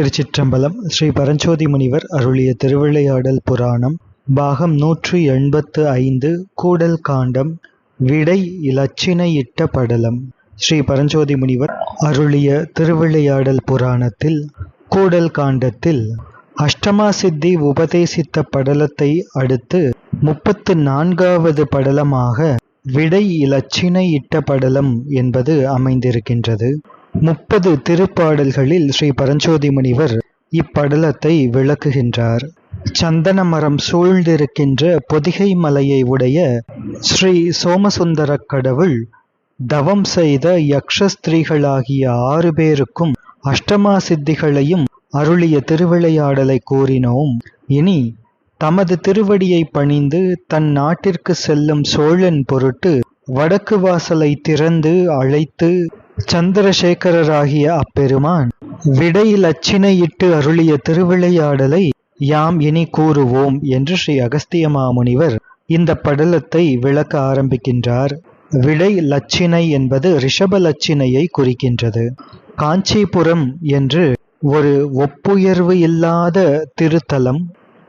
திருச்சிற்றம்பலம் ஸ்ரீ பரஞ்சோதி முனிவர் அருளிய திருவிளையாடல் புராணம் பாகம் நூற்று எண்பத்து ஐந்து கூடல் காண்டம் விடை இலச்சினையிட்ட படலம். ஸ்ரீ பரஞ்சோதி முனிவர் அருளிய திருவிளையாடல் புராணத்தில் கூடல் காண்டத்தில் அஷ்டமா சித்தி உபதேசித்த படலத்தை அடுத்து முப்பத்து நான்காவது படலமாக விடை இலச்சினையிட்ட படலம் என்பது அமைந்திருக்கின்றது. முப்பது திருப்பாடல்களில் ஸ்ரீ பரஞ்சோதி முனிவர் இப்படலத்தை விளக்குகின்றார். சந்தன மரம் சூழ்ந்திருக்கின்ற பொதிகை மலையை உடைய ஸ்ரீ சோமசுந்தர கடவுள் தவம் செய்த யக்ஷஸ்திரீகளாகிய ஆறு பேருக்கும் அஷ்டமா சித்திகளையும் அருளிய திருவிளையாடலை கூறினோம். இனி தமது திருவடியை பணிந்து தன் நாட்டிற்கு செல்லும் சோழன் பொருட்டு வடக்கு வாசலை திறந்து அழைத்து சந்திரசேகரராகிய அப்பெருமான் விடை அச்சினையிட்டு அருளிய திருவிளையாடலை யாம் இனி கூறுவோம் என்று ஸ்ரீ அகஸ்திய மாமுனிவர் இந்த படலத்தை விளக்க ஆரம்பிக்கின்றார். விடை லட்சினை என்பது ரிஷப லட்சினையை குறிக்கின்றது. காஞ்சிபுரம் என்று ஒரு ஒப்புயர்வு இல்லாத திருத்தலம்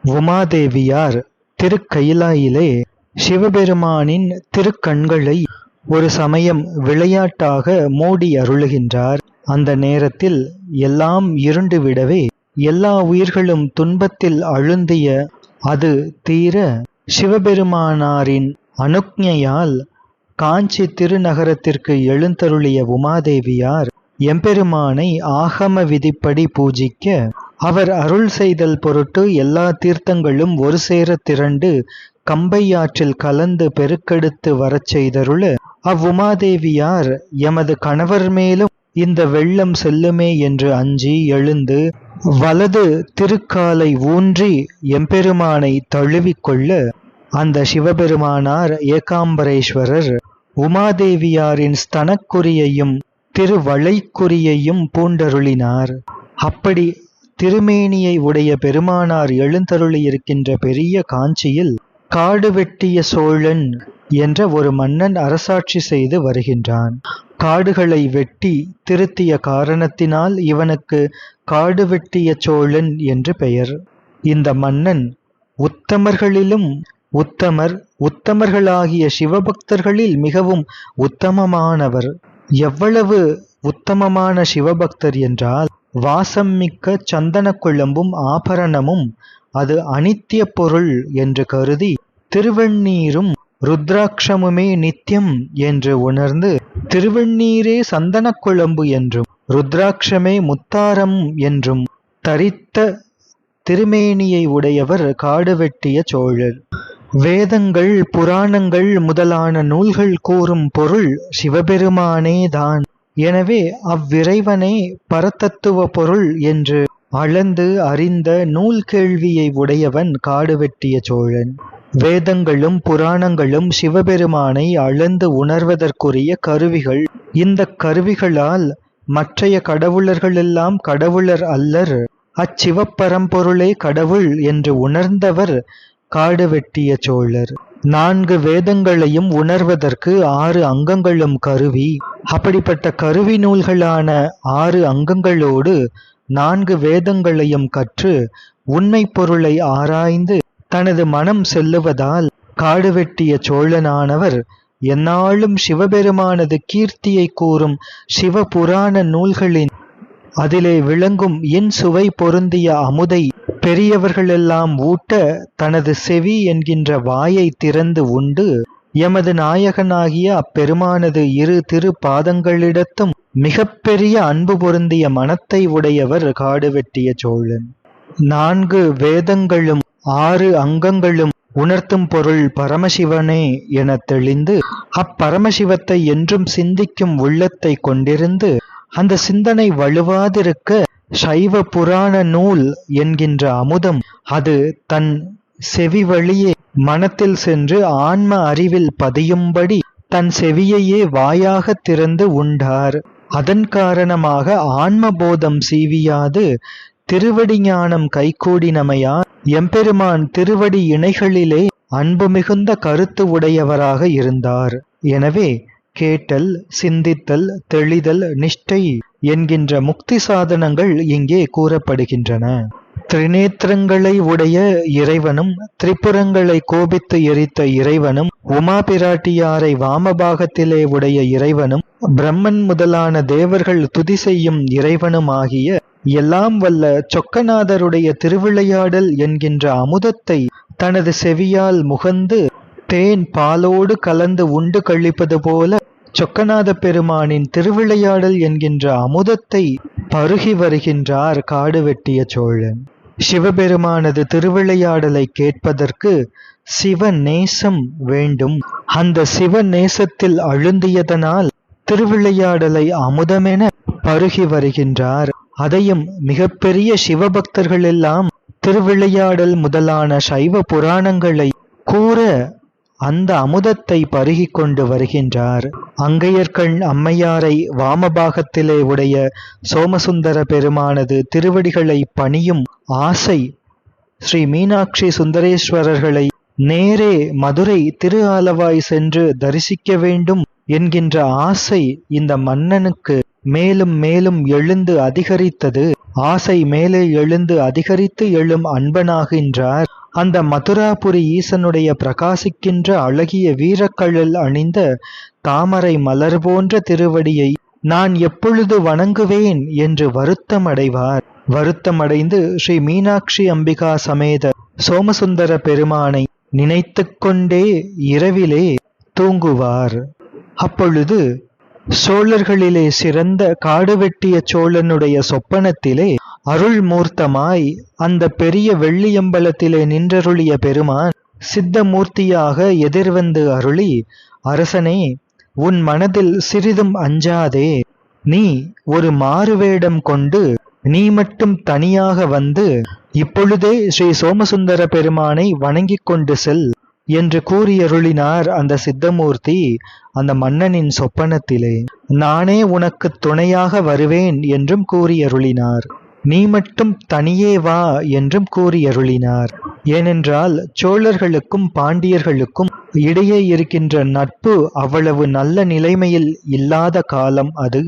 உமாதேவியார் திருக்கயிலாயிலே சிவபெருமானின் திருக்கண்களை ஒரு சமயம் விளையாட்டாக மூடி அருளுகின்றார். அந்த நேரத்தில் எல்லாம் இருண்டு விடவே எல்லா உயிர்களும் துன்பத்தில் அழுந்திய அது தீர சிவபெருமானாரின் அனுக்ஞையால் காஞ்சி திருநகரத்திற்கு எழுந்தருளிய உமாதேவியார் எம்பெருமானை ஆகம விதிப்படி பூஜிக்க அவர் அருள் செய்தல் பொருட்டு எல்லா தீர்த்தங்களும் ஒரு சேர திரண்டு கம்பையாற்றில் கலந்து பெருக்கெடுத்து வரச் செய்தருள. அவ்வுமாதேவியார் எமது கணவர் மேலும் இந்த வெள்ளம் செல்லுமே என்று அஞ்சி எழுந்து வலது திருக்காலை ஊன்றி எம்பெருமானை தழுவிக்கொள்ள அந்த சிவபெருமானார் ஏகாம்பரேஸ்வரர் உமாதேவியாரின் ஸ்தனக்குரியையும் திருவளைக்குரியையும் பூண்டருளினார். அப்படி திருமேனியை உடைய பெருமானார் எழுந்தருளியிருக்கின்ற பெரிய காஞ்சியில் காடு வெட்டிய சோழன் என்ற ஒரு மன்னன் அரசாட்சி செய்து வருகின்றான். காடுகளை வெட்டி திருத்திய காரணத்தினால் இவனுக்கு காடு வெட்டிய சோழன் என்று பெயர். இந்த மன்னன் உத்தமர்களிலும் உத்தமர் உத்தமர்களாகிய சிவபக்தர்களில் மிகவும் உத்தமமானவர். எவ்வளவு உத்தமமான சிவபக்தர் என்றால் வாசம் மிக்க சந்தன குழம்பும் ஆபரணமும் அது அனித்திய பொருள் என்று கருதி திருவெண்ணீரும் ருத்ராட்சமுமே நித்தியம் என்று உணர்ந்து திருவெண்ணீரே சந்தன குழம்பு என்றும் ருத்ராட்சமே முத்தாரம் என்றும் தரித்த திருமேனியை உடையவர் காடு வெட்டிய சோழர். வேதங்கள் புராணங்கள் முதலான நூல்கள் கூறும் பொருள் சிவபெருமானே தான் எனவே அவ்விறைவனே பரத்தத்துவ பொருள் என்று அளந்து அறிந்த நூல் கேள்வியை உடையவன் காடு வெட்டிய சோழன். வேதங்களும் புராணங்களும் சிவபெருமானை அளந்து உணர்வதற்குரிய கருவிகள். இந்த கருவிகளால் மற்றைய கடவுளர்களெல்லாம் கடவுளர் அல்லர். அச்சிவப்பரம்பொருளே கடவுள் என்று உணர்ந்தவர் காடு வெட்டிய சோழர். நான்கு வேதங்களையும் உணர்வதற்கு ஆறு அங்கங்களும் கருவி. அப்படிப்பட்ட கருவி நூல்களான ஆறு அங்கங்களோடு நான்கு வேதங்களையும் கற்று உண்மை பொருளை ஆராய்ந்து தனது மனம் செல்லுவதால் காடு வெட்டிய சோழனானவர் எந்நாளும் சிவபெருமானது கீர்த்தியை கூறும் சிவபுராண நூல்களின் அதிலே விளங்கும் இன் சுவை பொருந்திய அமுதை பெரியவர்களெல்லாம் ஊட்ட தனது செவி என்கின்ற வாயை திறந்து உண்டு. எமது நாயகனாகிய அப்பெருமானது இரு திரு பாதங்களிடத்தும் மிகப்பெரிய அன்பு பொருந்திய மனத்தை உடையவர் காடு வெட்டிய சோழன். நான்கு வேதங்களும் ஆறு அங்கங்களும் உணர்த்தும் பொருள் பரமசிவனே என தெளிந்து அப்பரமசிவத்தை என்றும் சிந்திக்கும் உள்ளத்தை கொண்டிருந்து அந்த சிந்தனை வலுவாதிருக்க சைவ புராண நூல் என்கின்ற அமுதம் அது தன் செவி வழியே மனத்தில் சென்று ஆன்ம அறிவில் பதியும்படி தன் செவியையே வாயாக திறந்து உண்டார். அதன் காரணமாக ஆன்மபோதம் சீவியாது திருவடிஞானம் ஞானம் எம்பெருமான் திருவடி இணைகளிலே அன்பு மிகுந்த கருத்து உடையவராக இருந்தார். எனவே கேட்டல் சிந்தித்தல் தெளிதல் நிஷ்டை என்கின்ற முக்தி சாதனங்கள் இங்கே கூறப்படுகின்றன. திரிநேத்திரங்களை உடைய இறைவனும் திரிபுரங்களை கோபித்து எரித்த இறைவனும் உமா பிராட்டியாரை வாமபாகத்திலே உடைய இறைவனும் பிரம்மன் முதலான தேவர்கள் துதி செய்யும் இறைவனும் ஆகிய எல்லாம் வல்ல சொக்கநாதருடைய திருவிளையாடல் என்கின்ற அமுதத்தை தனது செவியால் முகந்து தேன் பாலோடு கலந்து உண்டு கழிப்பது போல சொக்கநாத பெருமானின் திருவிளையாடல் என்கின்ற அமுதத்தை பருகி வருகின்றார் காடு வெட்டிய சோழன். சிவபெருமானது திருவிளையாடலை கேட்பதற்கு சிவ நேசம் வேண்டும். அந்த சிவ நேசத்தில் அழுந்தியதனால் திருவிளையாடலை அமுதமென பருகி வருகின்றார். அதையும் மிகப்பெரிய சிவபக்தர்கள் எல்லாம் திருவிளையாடல் முதலான சைவ புராணங்களை கூற அந்த அமுதத்தை பருகிக் கொண்டு வருகின்றார். அங்கையர்கண் அம்மையாரை வாமபாகத்திலே உடைய சோமசுந்தர பெருமானது திருவடிகளை பணியும் ஆசை ஸ்ரீ மீனாட்சி சுந்தரேஸ்வரர்களை நேரே மதுரை திரு ஆலவாய் சென்று தரிசிக்க வேண்டும் என்கின்ற ஆசை இந்த மன்னனுக்கு மேலும் மேலும் எழுந்து அதிகரித்தது. ஆசை மேலே எழுந்து அதிகரித்து எழும் அன்பனாகின்றார். அந்த மதுராபுரி ஈசனுடைய பிரகாசிக்கின்ற அழகிய வீரக்கழல் அணிந்த தாமரை மலர் போன்ற திருவடியை நான் எப்பொழுது வணங்குவேன் என்று வருத்தம் அடைவார் வருத்தமடைந்து ஸ்ரீ மீனாட்சி அம்பிகா சமேத சோமசுந்தர பெருமானை நினைத்து கொண்டே இரவிலே தூங்குவார். அப்பொழுது சோழர்களிலே சிறந்த காடு வெட்டிய சோழனுடைய சொப்பனத்திலே அருள் மூர்த்தமாய் அந்த பெரிய வெள்ளியம்பலத்திலே நின்றருளிய பெருமான் சித்த மூர்த்தியாக எதிர்வந்து அருளி அரசனே உன் மனதில் சிறிதும் அஞ்சாதே. நீ ஒரு மாறுவேடம் கொண்டு நீ மட்டும் தனியாக வந்து இப்பொழுதே ஸ்ரீ சோமசுந்தர பெருமானை வணங்கிக் கொண்டு செல். என்று கூறியருளினார் அந்த சித்தமூர்த்தி அந்த மன்னனின் சொப்பனத்திலே நானே உனக்கு துணையாக வருவேன் என்றும் கூறியருளினார். நீ மட்டும் தனியே வா என்றும் கூறியருளினார். ஏனென்றால் சோழர்களுக்கும் பாண்டியர்களுக்கும் இடையே இருக்கின்ற நட்பு அவ்வளவு நல்ல நிலைமையில் இல்லாத காலம் அது.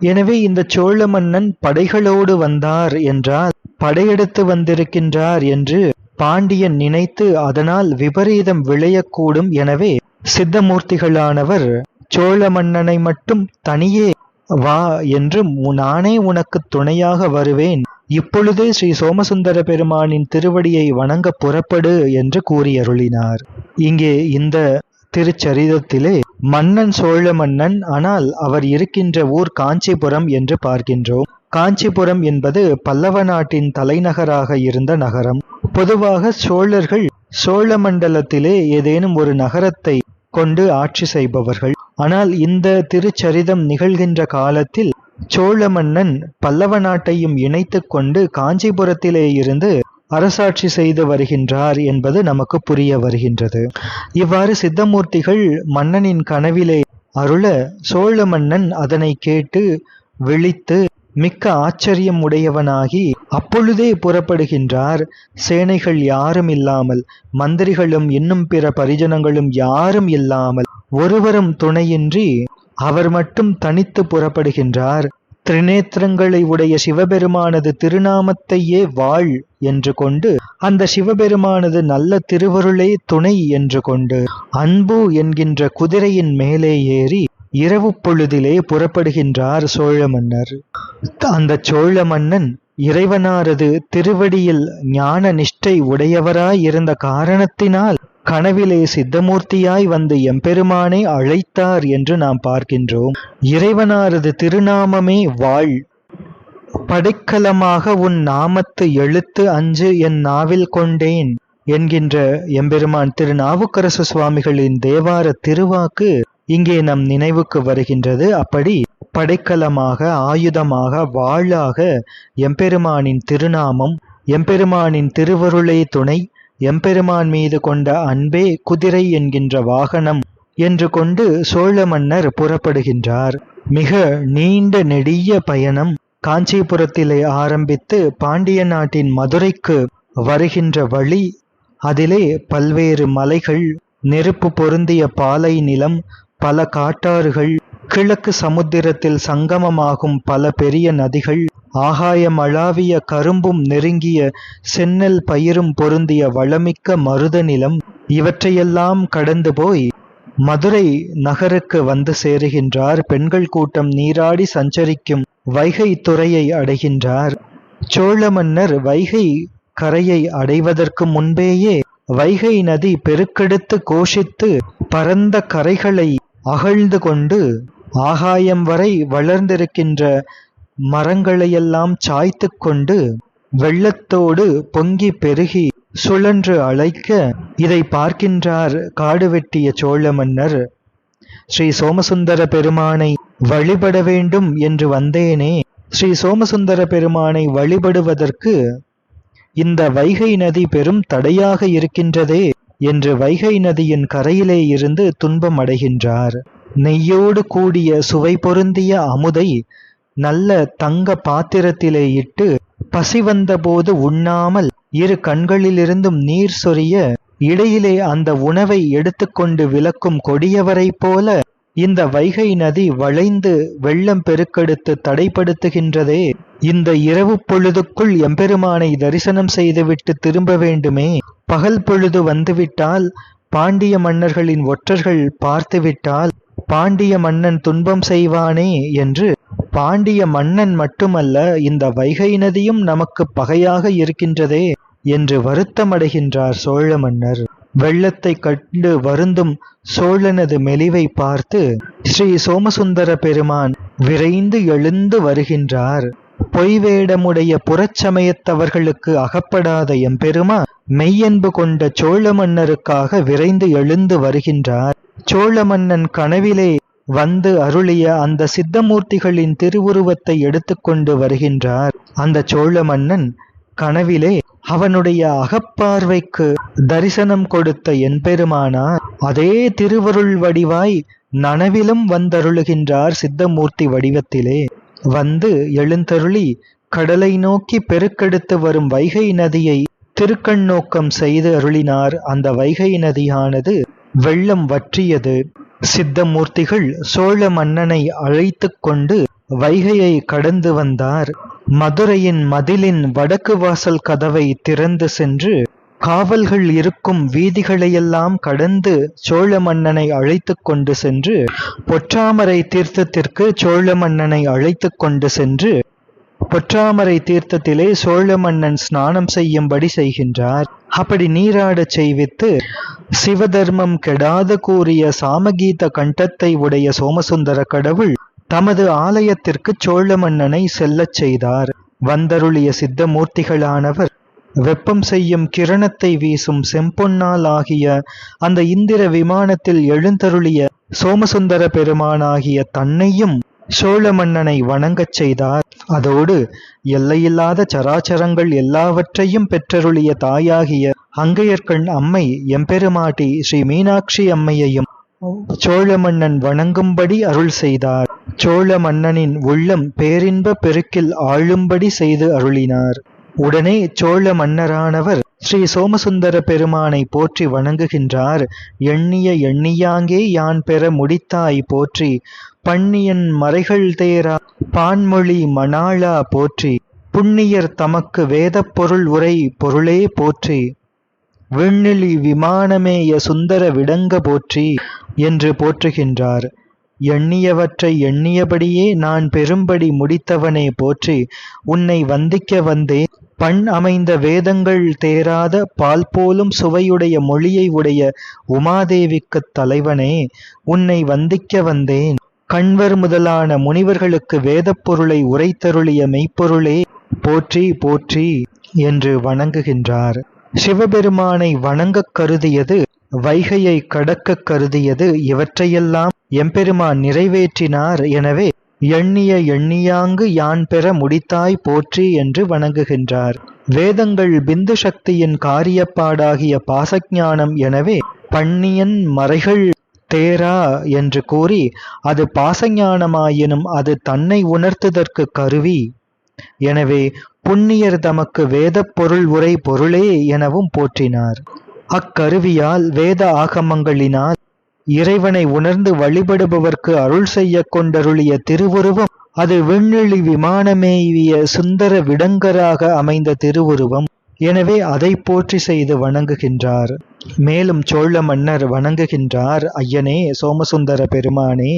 எனவே இந்த சோழ மன்னன் படைகளோடு வந்தார் என்றால் படையெடுத்து வந்திருக்கின்றார் என்று பாண்டியன் நினைத்து அதனால் விபரீதம் விளையக்கூடும் எனவே சித்தமூர்த்திகளானவர் சோழ மன்னனை மட்டும் தனியே வா என்று நானே உனக்கு துணையாக வருவேன். இப்பொழுதே ஸ்ரீ சோமசுந்தர பெருமானின் திருவடியை வணங்க புறப்படு என்று கூறியருளினார். இங்கே இந்த திருச்சரிதத்திலே மன்னன் சோழ மன்னன் ஆனால் அவர் இருக்கின்ற ஊர் காஞ்சிபுரம் என்று பார்க்கின்றோம். காஞ்சிபுரம் என்பது பல்லவ நாட்டின் தலைநகராக இருந்த நகரம். பொதுவாக சோழர்கள் சோழ மண்டலத்திலே ஏதேனும் ஒரு நகரத்தை கொண்டு ஆட்சி செய்பவர்கள். ஆனால் இந்த திருச்சரிதம் நிகழ்கின்ற காலத்தில் சோழ மன்னன் பல்லவ நாட்டையும் இணைத்து கொண்டு காஞ்சிபுரத்திலே இருந்து அரசாட்சி செய்து வருகின்றார் என்பது நமக்கு புரிய வருகின்றது. இவ்வாறு சித்தமூர்த்திகள் மன்னனின் கனவிலே அருள சோழ மன்னன் அதனை கேட்டு விழித்து மிக்க ஆச்சரியம் உடையவனாகி அப்பொழுதே புறப்படுகின்றார். சேனைகள் யாரும் இல்லாமல் மந்திரிகளும் இன்னும் பிற பரிஜனங்களும் யாரும் இல்லாமல் ஒருவரும் துணையின்றி அவர் மட்டும் தனித்து புறப்படுகின்றார். திரிநேத்திரங்களை உடைய சிவபெருமானது திருநாமத்தையே வாழ் என்று கொண்டு அந்த சிவபெருமானது நல்ல திருவருளே துணை என்று கொண்டு அன்பு என்கின்ற குதிரையின் மேலே ஏறி இரவு பொழுதிலே புறப்படுகின்றார் சோழ மன்னர். அந்த சோழ மன்னன் இறைவனாரது திருவடியில் ஞான நிஷ்டை உடையவராய் இருந்த காரணத்தினால் கனவிலே சித்தமூர்த்தியாய் வந்து எம்பெருமானை அழைத்தார் என்று நாம் பார்க்கின்றோம். இறைவனாரது திருநாமமே வாழ். படைக்கலமாக உன் நாமத்து எழுத்து அஞ்சு என் நாவில் கொண்டேன் என்கின்ற எம்பெருமான் திரு நாவுக்கரசு சுவாமிகளின் தேவார திருவாக்கு இங்கே நம் நினைவுக்கு வருகின்றது. அப்படி படைக்கலமாக ஆயுதமாக வாழாக எம்பெருமானின் திருநாமம் எம்பெருமானின் திருவருளே துணை எம்பெருமான் மீது கொண்ட அன்பே குதிரை என்கின்ற வாகனம் என்று கொண்டு சோழ மன்னர் புறப்படுகின்றார். மிக நீண்ட நெடிய பயணம் காஞ்சிபுரத்திலே ஆரம்பித்து பாண்டிய நாட்டின் மதுரைக்கு வருகின்ற வழி. அதிலே பல்வேறு மலைகள் நெருப்பு பொருந்திய பாலை நிலம் பல காட்டாறுகள் கிழக்கு சமுத்திரத்தில் சங்கமமாகும் பல பெரிய நதிகள் ஆகாயம் அளாவிய கரும்பும் நெருங்கிய செந்நெல் பயிரும் பொருந்திய வளமிக்க மருத நிலம் இவற்றையெல்லாம் கடந்து போய் மதுரை நகருக்கு வந்து சேருகின்றார். பெண்கள் கூட்டம் நீராடி சஞ்சரிக்கும் வைகை துறையை அடைகின்றார். சோழ மன்னர் வைகை கரையை அடைவதற்கு முன்பேயே வைகை நதி பெருக்கெடுத்து கோஷித்து பரந்த கரைகளை அகழ்ந்து கொண்டு ஆகாயம் வரை வளர்ந்திருக்கின்ற மரங்களையெல்லாம் சாய்த்து கொண்டு வெள்ளத்தோடு பொங்கி பெருகி சுழன்று அழைக்க இதை பார்க்கின்றார் காடு வெட்டிய சோழ மன்னர். ஸ்ரீ சோமசுந்தர பெருமானை வழிபட வேண்டும் என்று வந்தேனே. ஸ்ரீ சோமசுந்தர பெருமானை வழிபடுவதற்கு இந்த வைகை நதி பெரும் தடையாக இருக்கின்றதே. என்று வைகை நதியின் கரையிலே இருந்து துன்பம் அடைகின்றார். நெய்யோடு கூடிய சுவை பொருந்திய அமுதை நல்ல தங்க பாத்திரத்திலே இட்டு பசி வந்தபோது உண்ணாமல் இரு கண்களிலிருந்தும் நீர் சொரிய இடையிலே அந்த உணவை எடுத்துக்கொண்டு விளக்கும் கொடியவரைப் போல இந்த வைகை நதி வளைந்து வெள்ளம் பெருக்கெடுத்து தடைப்படுத்துகின்றதே. இந்த இரவு பொழுதுக்குள் எம்பெருமானை தரிசனம் செய்துவிட்டு திரும்ப வேண்டுமே. பகல் பொழுது வந்துவிட்டால் பாண்டிய மன்னர்களின் ஒற்றர்கள் பார்த்துவிட்டால் பாண்டிய மன்னன் துன்பம் செய்வானே என்று பாண்டிய மன்னன் மட்டுமல்ல இந்த வைகை நதியும் நமக்கு பகையாக இருக்கின்றதே என்று வருத்தமடைகின்றார் சோழ மன்னர். வெள்ளத்தை கண்டு வருந்தும் சோழனது மெலிவை பார்த்து ஸ்ரீ சோமசுந்தர பெருமான் விரைந்து எழுந்து வருகின்றார். பொய்வேடமுடைய புறச்சமயத்தவர்களுக்கு அகப்படாத எம்பெருமா? மெய்யன்பு கொண்ட சோழ மன்னருக்காக விரைந்து எழுந்து வருகின்றார். சோழ மன்னன் கனவிலே வந்து அருளிய அந்த சித்தமூர்த்திகளின் திருவுருவத்தை எடுத்துக்கொண்டு வருகின்றார். அந்த சோழ மன்னன் கனவிலே அவனுடைய அகப்பார்வைக்கு தரிசனம் கொடுத்த எம்பெருமானார் அதே திருவருள் வடிவாய் நனவிலும் வந்தருளுகின்றார் சித்தமூர்த்தி வடிவத்திலே. வந்து எழுந்தருளி கடலை நோக்கி பெருக்கெடுத்து வரும் வைகை நதியை திருக்கண்ணோக்கம் செய்து அருளினார். அந்த வைகை நதியானது வெள்ளம் வற்றியது. சித்தமூர்த்திகள் சோழ மன்னனை அழைத்து கொண்டு வைகையை கடந்து வந்தார். மதுரையின் மதிலின் வடக்கு வாசல் கதவை திறந்து சென்று காவல்கள் இருக்கும் வீதிகளையெல்லாம் கடந்து சோழ மன்னனை அழைத்து கொண்டு சென்று பொற்றாமரை தீர்த்தத்திற்கு சோழ மன்னனை அழைத்து கொண்டு சென்று பொற்றாமரை தீர்த்தத்திலே சோழ மன்னன் ஸ்நானம் செய்யும்படி செய்கின்றார். அப்படி நீராடச் செய்வித்து சிவதர்மம் கெடாத கூறிய சாமகீத கண்டத்தை உடைய சோமசுந்தர கடவுள் தமது ஆலயத்திற்கு சோழ மன்னனை செல்லச் செய்தார். வந்தருளிய சித்தமூர்த்திகளானவர் வெப்பம் செய்யும் கிரணத்தை வீசும் செம்பொன்னால் ஆகிய அந்த இந்திர விமானத்தில் எழுந்தருளிய சோமசுந்தர பெருமானாகிய தன்னையும் சோழ மன்னனை வணங்கச் செய்தார். அதோடு எல்லையில்லாத சராச்சரங்கள் எல்லாவற்றையும் பெற்றருளிய தாயாகிய அங்கையர்கண் அம்மை எம்பெருமாட்டி ஸ்ரீ மீனாட்சி அம்மையையும் சோழ மன்னன் வணங்கும்படி அருள் செய்தார். சோழ மன்னனின் உள்ளம் பேரின்ப பெருக்கில் ஆளும்படி செய்து அருளினார். உடனே சோழ மன்னரானவர் ஸ்ரீ சோமசுந்தர பெருமானை போற்றி வணங்குகின்றார். எண்ணிய எண்ணியாங்கே யான் பெற முடித்தாய் போற்றி. பண்ணியன் மறைகள் தேரா பான்மொழி மணாளா போற்றி. புண்ணியர் தமக்கு வேதப் பொருள் உரை பொருளே போற்றி. விண்ணிலி விமானமேய சுந்தர விடங்க போற்றி என்று போற்றுகின்றார். எண்ணியவற்றை எண்ணியபடியே நான் பெரும்படி முடித்தவனே போற்றி. உன்னை வந்திக்க வந்தேன். பண் அமைந்த வேதங்கள் தேராத பால் போலும் சுவையுடைய மொழியை உடைய உமாதேவிக்குத் தலைவனே உன்னை வந்திக்க வந்தேன். கண்வர் முதலான முனிவர்களுக்கு வேதப் பொருளை உரைத்தருளிய மெய்ப்பொருளே போற்றி போற்றி என்று வணங்குகின்றார். சிவபெருமானை வணங்கக் கருதியது வைகையை கடக்கக் கருதியது இவற்றையெல்லாம் எம்பெருமான் நிறைவேற்றினார். எனவே எண்ணிய எண்ணியாங்கு யான் பெற முடித்தாய் போற்றி என்று வணங்குகின்றார். வேதங்கள் பிந்து சக்தியின் காரியப்பாடாகிய பாசஞானம் எனவே பண்ணியன் மறைகள் தேரா என்று கூறி அது பாசஞானமாயினும் அது தன்னை உணர்த்துதற்கு கருவி. எனவே புண்ணியர் தமக்கு வேதப் பொருள் உரை பொருளே எனவும் போற்றினார். அக்கருவியால் வேத ஆகமங்களினால் இறைவனை உணர்ந்து வழிபடுபவர்க்கு அருள் செய்ய கொண்டருளிய திருவுருவம் அது விண்வெளி விமானமேவிய சுந்தர விடங்கராக அமைந்த திருவுருவம். எனவே அதை போற்றி செய்து வணங்குகின்றார். மேலும் சோழ மன்னர் வணங்குகின்றார் ஐயனே சோமசுந்தர பெருமானே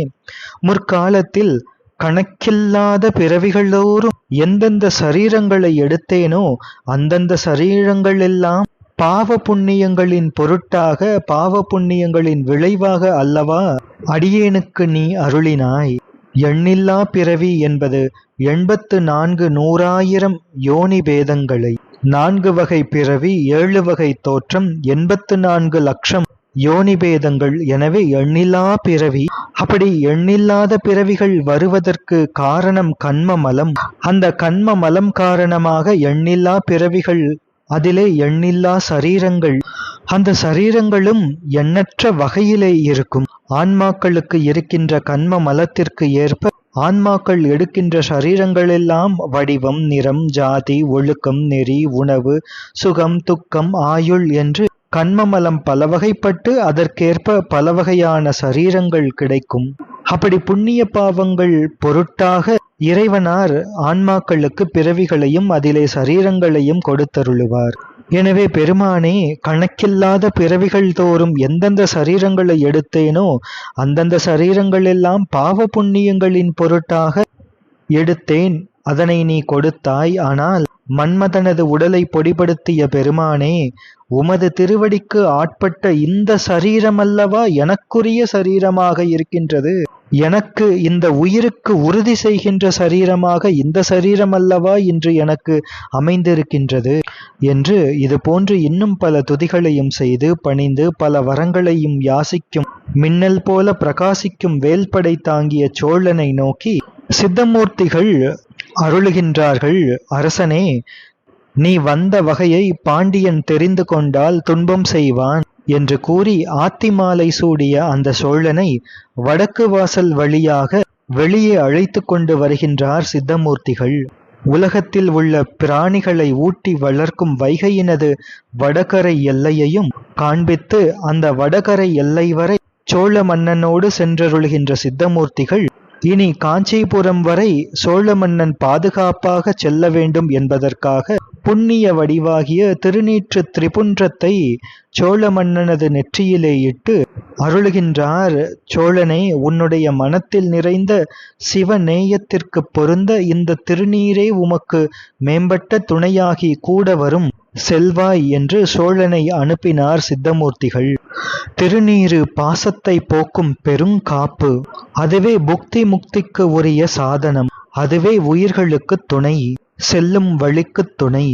முற்காலத்தில் கணக்கில்லாத பிறவிகளோறும் எந்தெந்த சரீரங்களை எடுத்தேனோ அந்தந்த சரீரங்கள் எல்லாம் பாவ புண்ணியங்களின் பொருட்டாக பாவ புண்ணியங்களின் விளைவாக அல்லவா? அடியேனுக்கு நீ அருளினாய். எண்ணில்லா பிறவி என்பது எண்பத்து நான்கு நூறாயிரம் யோனி பேதங்களை. நான்கு வகை பிறவி ஏழு வகை தோற்றம் எண்பத்து நான்கு லட்சம் யோனி பேதங்கள். எனவே எண்ணில்லா பிறவி. அப்படி எண்ணில்லாத பிறவிகள் வருவதற்கு காரணம் கண்ம மலம் அந்த கண்ம மலம் காரணமாக எண்ணில்லா பிறவிகள் அதிலே எண்ணில்லா சரீரங்கள். அந்த சரீரங்களும் எண்ணற்ற வகையிலே இருக்கும். ஆன்மாக்களுக்கு இருக்கின்ற கண்ம மலத்திற்கு ஏற்ப ஆன்மாக்கள் எடுக்கின்ற சரீரங்களெல்லாம் வடிவம் நிறம் ஜாதி ஒழுக்கம் நெறி உணவு சுகம் துக்கம் ஆயுள் என்று கண்மமலம் பல வகைப்பட்டு அதற்கேற்ப பல வகையான சரீரங்கள் கிடைக்கும். அப்படி புண்ணிய பாவங்கள் பொருட்டாக இறைவனார் ஆன்மாக்களுக்கு பிறவிகளையும் அதிலே சரீரங்களையும் கொடுத்தருளுவார். எனவே பெருமானே கணக்கில்லாத பிறவிகள் தோறும் எந்தெந்த சரீரங்களை எடுத்தேனோ அந்தந்த சரீரங்கள் எல்லாம் பாவ புண்ணியங்களின் பொருட்டாக எடுத்தேன். அதனை நீ கொடுத்தாய். ஆனால் மன்மதனது உடலை பொடிபடுத்திய பெருமானே உமது திருவடிக்கு ஆட்பட்ட இந்த சரீரமல்லவா எனக்குரிய சரீரமாக இருக்கின்றது? எனக்கு இந்த உயிருக்கு உறுதி செய்கின்ற சரீரமாக இந்த சரீரம் அல்லவா இன்று எனக்கு அமைந்திருக்கின்றது என்று இது போன்று இன்னும் பல துதிகளையும் செய்து பணிந்து பல வரங்களையும் யாசிக்கும் மின்னல் போல பிரகாசிக்கும் வேல்படை தாங்கிய சோழனை நோக்கி சித்தமூர்த்திகள் அருளுகின்றார்கள் அரசனே நீ வந்த வகையை பாண்டியன் தெரிந்து கொண்டால் துன்பம் செய்வான். என்று கூறி ஆத்திமாலை சூடிய அந்த சோழனை வடக்கு வாசல் வழியாக வெளியே அழைத்து கொண்டு வருகின்றார் சித்தமூர்த்திகள். உலகத்தில் உள்ள பிராணிகளை ஊட்டி வளர்க்கும் வைகையினது வடகரை எல்லையையும் காண்பித்து அந்த வடகரை எல்லை வரை சோழ மன்னனோடு சென்றருள்கின்ற சித்தமூர்த்திகள் இனி காஞ்சிபுரம் வரை சோழ மன்னன் பாதுகாப்பாக செல்ல வேண்டும் என்பதற்காக புண்ணிய வடிவாகிய திருநீற்று திரிபுன்றத்தை சோழ மன்னனது நெற்றியிலே இட்டு அருளுகின்றார். சோழனே உன்னுடைய மனத்தில் நிறைந்த சிவநேயத்திற்கு பொருந்த இந்த திருநீரே உமக்கு மேம்பட்ட துணையாகி கூட வரும் செல்வாய் என்று சோழனை அனுப்பினார் சித்தமூர்த்திகள். திருநீரு பாசத்தை போக்கும் பெருங்காப்பு அதுவே புக்தி முக்திக்கு உரிய சாதனம். அதுவே உயிர்களுக்கு துணை. செல்லும் வழிக்கு துணை.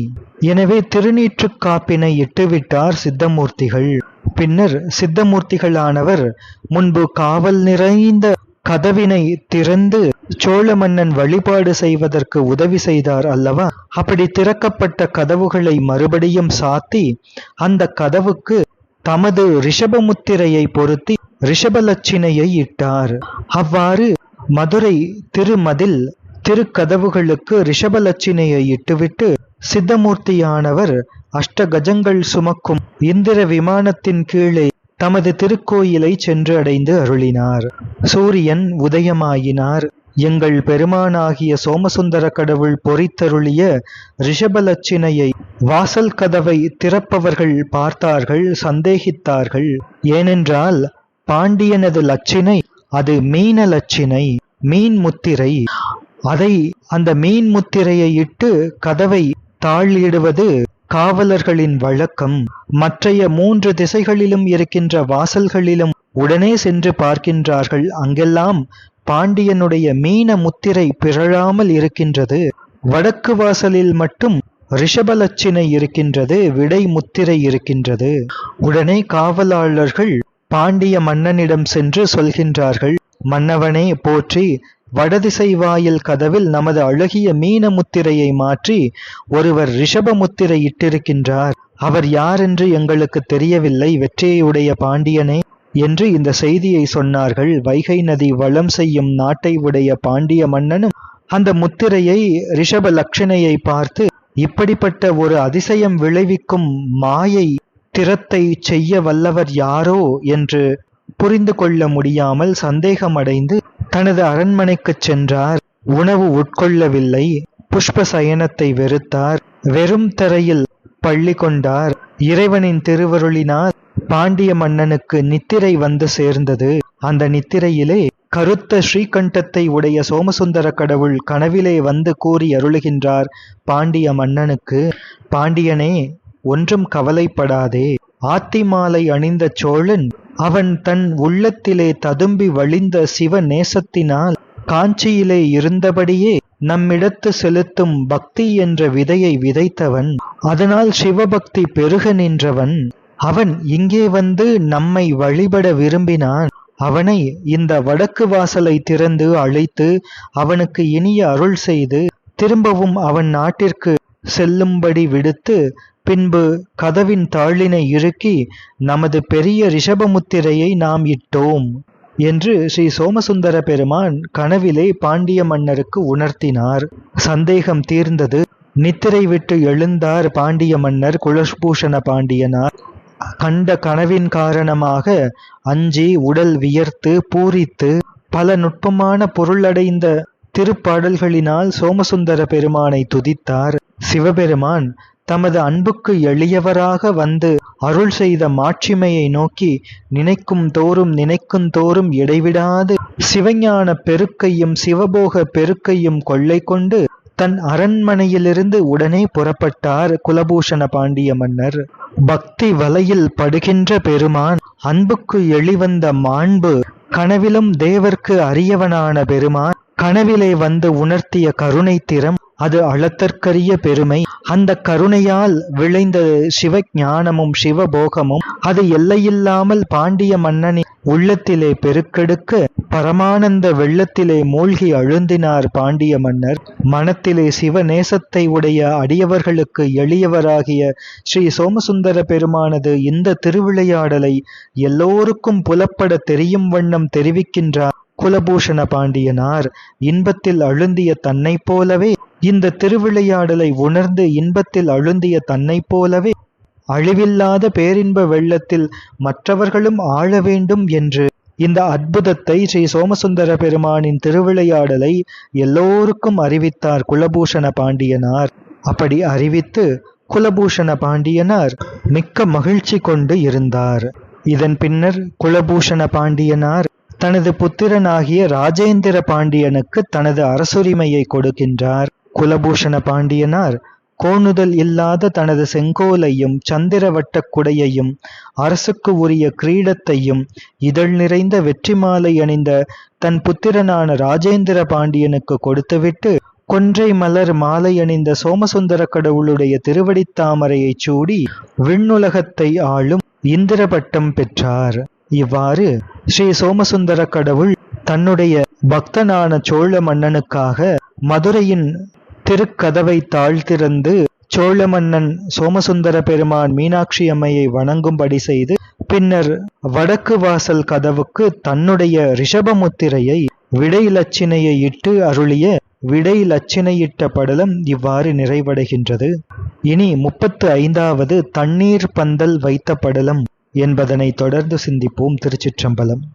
எனவே திருநீற்றுக் காப்பினை இட்டுவிட்டார் சித்தமூர்த்திகள். பின்னர் சித்தமூர்த்திகளானவர் முன்பு காவல் நிறைந்த கதவினை திறந்து சோழ மன்னன் வழிபாடு செய்வதற்கு உதவி செய்தார் அல்லவா? அப்படி திறக்கப்பட்ட கதவுகளை மறுபடியும் சாத்தி அந்த கதவுக்கு தமது ரிஷபமுத்திரையை பொருத்தி ரிஷபலட்சினையை இட்டார். அவ்வாறு மதுரை திருமதில் திருக்கதவுகளுக்கு ரிஷபலட்சினையை இட்டுவிட்டு சித்தமூர்த்தியானவர் அஷ்டகஜங்கள் சுமக்கும் இந்திர விமானத்தின் கீழே தமது திருக்கோயிலை சென்று அடைந்து அருளினார். சூரியன் உதயமாயினார். எங்கள் பெருமானாகிய சோமசுந்தர கடவுள் பொறித்தருளிய ரிஷபலட்சினையை வாசல் கதவை திறப்பவர்கள் பார்த்தார்கள் சந்தேகித்தார்கள். ஏனென்றால் பாண்டியனது லட்சினை அது மீன லட்சினை மீன் முத்திரை அதை அந்த மீன் முத்திரையை இட்டு கதவை தாழிடுவது காவலர்களின் வழக்கம். மற்றைய மூன்று திசைகளிலும் இருக்கின்ற வாசல்களிலும் உடனே சென்று பார்க்கின்றார்கள். அங்கெல்லாம் பாண்டியனுடைய மீன முத்திரை பிறழாமல் இருக்கின்றது. வடக்கு வாசலில் மட்டும் ரிஷபலட்சினை இருக்கின்றது. விடை முத்திரை இருக்கின்றது. உடனே காவலாளர்கள் பாண்டிய மன்னனிடம் சென்று சொல்கின்றார்கள். மன்னவனே போற்றி வடதிசை வாயில் கதவில் நமது அழகிய மீன முத்திரையை மாற்றி ஒருவர் ரிஷப முத்திரை இட்டிருக்கின்றார். அவர் யார் என்று எங்களுக்கு தெரியவில்லை வெற்றியுடைய பாண்டியனே என்று இந்த செய்தியை சொன்னார்கள். வைகை நதி வளம் செய்யும் நாட்டை உடைய பாண்டிய மன்னனும் அந்த முத்திரையை ரிஷப லட்சணையை பார்த்து இப்படிப்பட்ட ஒரு அதிசயம் விளைவிக்கும் மாயை திறத்தை செய்ய வல்லவர் யாரோ? என்று புரிந்து கொள்ள முடியாமல் சந்தேகமடைந்து தனது அரண்மனைக்குச் சென்றார். உணவு உட்கொள்ளவில்லை. புஷ்ப சயனத்தை வெறுத்தார். வெறும் தரையில் பள்ளி கொண்டார். இறைவனின் திருவருளினால் பாண்டிய மன்னனுக்கு நித்திரை வந்து சேர்ந்தது. அந்த நித்திரையிலே கருத்த ஸ்ரீகண்டத்தை உடைய சோமசுந்தர கடவுள் கனவிலே வந்து கூறி அருளுகின்றார் பாண்டிய மன்னனுக்கு. பாண்டியனே ஒன்றும் கவலைப்படாதே. ஆத்திமாலை அணிந்த சோழன் அவன் தன் உள்ளத்திலே ததும்பி வழிந்த சிவ நேசத்தினால் காஞ்சியிலே இருந்தபடியே நம்மிடத்து செலுத்தும் பக்தி என்ற விதையை விதைத்தவன். அதனால் சிவபக்தி பெருக நின்றவன். அவன் இங்கே வந்து நம்மை வழிபட விரும்பினான். அவனை இந்த வடக்கு வாசலை திறந்து அழைத்து அவனுக்கு இனிய அருள் செய்து திரும்பவும் அவன் நாட்டிற்கு செல்லும்படி விடுத்து பின்பு கதவின் தாளினை இறுக்கி நமது பெரிய ரிஷபமுத்திரையை நாம் இட்டோம் என்று ஸ்ரீ சோமசுந்தர பெருமான் கனவிலே பாண்டிய மன்னருக்கு உணர்த்தினார். சந்தேகம் தீர்ந்தது. நித்திரை விட்டு எழுந்தார் பாண்டிய மன்னர் குலபூஷண பாண்டியனார். கண்ட கனவின் காரணமாக அஞ்சி உடல் வியர்த்து பூரித்து பல நுட்பமான பொருளடைந்த திருப்பாடல்களினால் சோமசுந்தர பெருமானை துதித்தார். சிவபெருமான் தமது அன்புக்கு எளியவராக வந்து அருள் செய்த மாட்சிமையை நோக்கி நினைக்கும் தோறும் நினைக்கும் தோறும் இடைவிடாது. சிவஞான பெருக்கையும் சிவபோக பெருக்கையும் கொள்ளை கொண்டு தன் அரண்மனையிலிருந்து உடனே புறப்பட்டார் குலபூஷண பாண்டிய மன்னர். பக்தி வலையில் படுகின்ற பெருமான் அன்புக்கு எளிவந்த மாண்பு கனவிலும் தேவர்க்கு அரியவனான பெருமான் கனவிலே வந்து உணர்த்திய கருணை திறம் அது அளத்தற்கரிய பெருமை. அந்த கருணையால் விளைந்த சிவஞானமும் சிவபோகமும் அது எல்லையில்லாமல் பாண்டிய மன்னனின் உள்ளத்திலே பெருக்கெடுக்க பரமானந்த வெள்ளத்திலே மூழ்கி அழுந்தினார் பாண்டிய மன்னர். மனத்திலே சிவநேசத்தை உடைய அடியவர்களுக்கு எளியவராகிய ஸ்ரீ சோமசுந்தர பெருமானது இந்த திருவிளையாடலை எல்லோருக்கும் புலப்பட தெரியும் வண்ணம் தெரிவிக்கின்றார். குலபூஷண பாண்டியனார் இன்பத்தில் அழுந்திய தன்னைப் போலவே இந்த திருவிளையாடலை உணர்ந்து இன்பத்தில் அழுந்திய தன்னைப் போலவே அழிவில்லாத பேரின்ப வெள்ளத்தில் மற்றவர்களும் ஆழ வேண்டும் என்று இந்த அற்புதத்தை ஸ்ரீ சோமசுந்தர பெருமானின் திருவிளையாடலை எல்லோருக்கும் அறிவித்தார் குலபூஷண பாண்டியனார். அப்படி அறிவித்து குலபூஷண பாண்டியனார் மிக்க மகிழ்ச்சி கொண்டு இருந்தார். இதன் பின்னர் குலபூஷண பாண்டியனார் தனது புத்திரனாகிய ராஜேந்திர பாண்டியனுக்கு தனது அரசுரிமையை கொடுக்கின்றார். குலபூஷண பாண்டியனார் கோணுதல் இல்லாத தனது செங்கோலையும் சந்திரவட்டக் குடையையும் அரசுக்கு உரிய கிரீடத்தையும் இதழ் நிறைந்த வெற்றி மாலை அணிந்த தன் புத்திரனான ராஜேந்திர பாண்டியனுக்கு கொடுத்துவிட்டு கொன்றை மலர் மாலை அணிந்த சோமசுந்தர கடவுளுடைய திருவடித்தாமரையைச் சூடி விண்ணுலகத்தை ஆளும் இந்திர பட்டம் பெற்றார். இவ்வாறு ஸ்ரீ சோமசுந்தர கடவுள் தன்னுடைய பக்தனான சோழ மன்னனுக்காக மதுரையின் திருக்கதவை தாழ்த்திறந்து சோழ மன்னன் சோமசுந்தர பெருமான் மீனாட்சி அம்மையை வணங்கும்படி செய்து பின்னர் வடக்கு வாசல் கதவுக்கு தன்னுடைய ரிஷபமுத்திரையை விடை லட்சினையை இட்டு அருளிய விடை லட்சினையிட்ட படலம் இவ்வாறு நிறைவடைகின்றது. இனி முப்பத்து ஐந்தாவது தண்ணீர் பந்தல் வைத்த படலம் என்பதனை தொடர்ந்து சிந்திப்போம் திருச்சிற்றம்பலம்.